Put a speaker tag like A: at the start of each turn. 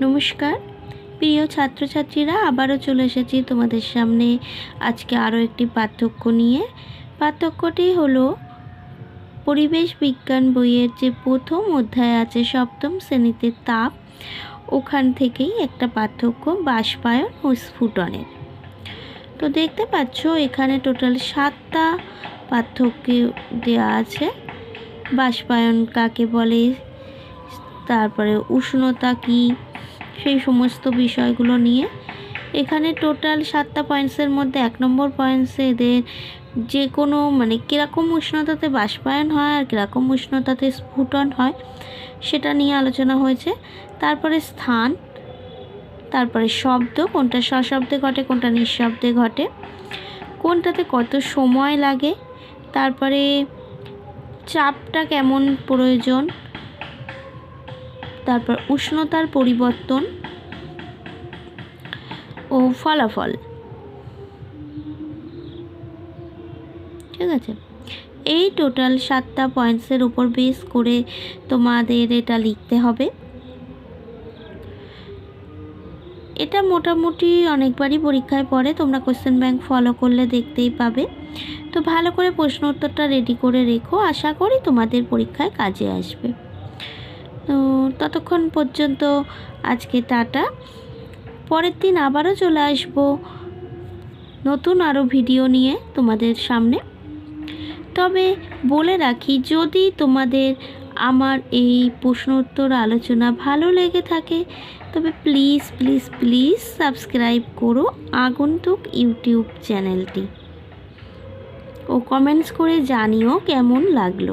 A: নমস্কার। প্রিয় ছাত্রছাত্রীরা, আবারও চলে এসেছি তোমাদের সামনে আজকে আরও একটি পার্থক্য নিয়ে। পার্থক্যটি হলো, পরিবেশ বিজ্ঞান বইয়ের যে প্রথম অধ্যায় আছে সপ্তম শ্রেণীতে তাপ, ওখান থেকেই একটা পার্থক্য বাষ্পায়ন ও স্ফুটনের। তো দেখতে পাচ্ছ, এখানে টোটাল সাতটা পার্থক্য দেওয়া আছে। বাষ্পায়ন কাকে বলে, তারপরে উষ্ণতা কী সেই সমস্ত বিষয়গুলো নিয়ে। এখানে টোটাল সাতটা পয়েন্টসের মধ্যে এক নম্বর পয়েন্টসে এদের যে কোনো মানে কীরকম উষ্ণতাতে বাষ্পায়ন হয় আর কীরকম উষ্ণতাতে স্ফুটন হয় সেটা নিয়ে আলোচনা হয়েছে। তারপরে স্থান, তারপরে শব্দ, কোনটা সশব্দে ঘটে, কোনটা নিঃশব্দে ঘটে, কোনটাতে কত সময় লাগে, তারপরে চাপটা কেমন প্রয়োজন, তারপর উষ্ণতার পরিবর্তন ও ফলাফল। ঠিক আছে। এই টোটাল সাতটা পয়েন্টসের উপর বেস করে তোমাদের এটা লিখতে হবে। এটা মোটামুটি অনেকবারই পরীক্ষায় পড়ে, তোমরা কোশ্চেন ব্যাংক ফলো করলে দেখতেই পাবে। তো ভালো করে প্রশ্ন উত্তরটা রেডি করে রেখো, আশা করি তোমাদের পরীক্ষায় কাজে আসবে। তো ততক্ষণ পর্যন্ত আজকে টাটা। পরের দিন আবারও চলে আসব। নতুন আরও ভিডিও নিয়ে তোমাদের সামনে। তবে বলে রাখি, যদি তোমাদের আমার এই প্রশ্ন উত্তর আলোচনা ভালো লেগে থাকে, তবে প্লিজ প্লিজ প্লিজ সাবস্ক্রাইব করো আগন্তুক ইউটিউব চ্যানেলটি। ও কমেন্টস করে জানিও কেমন লাগল।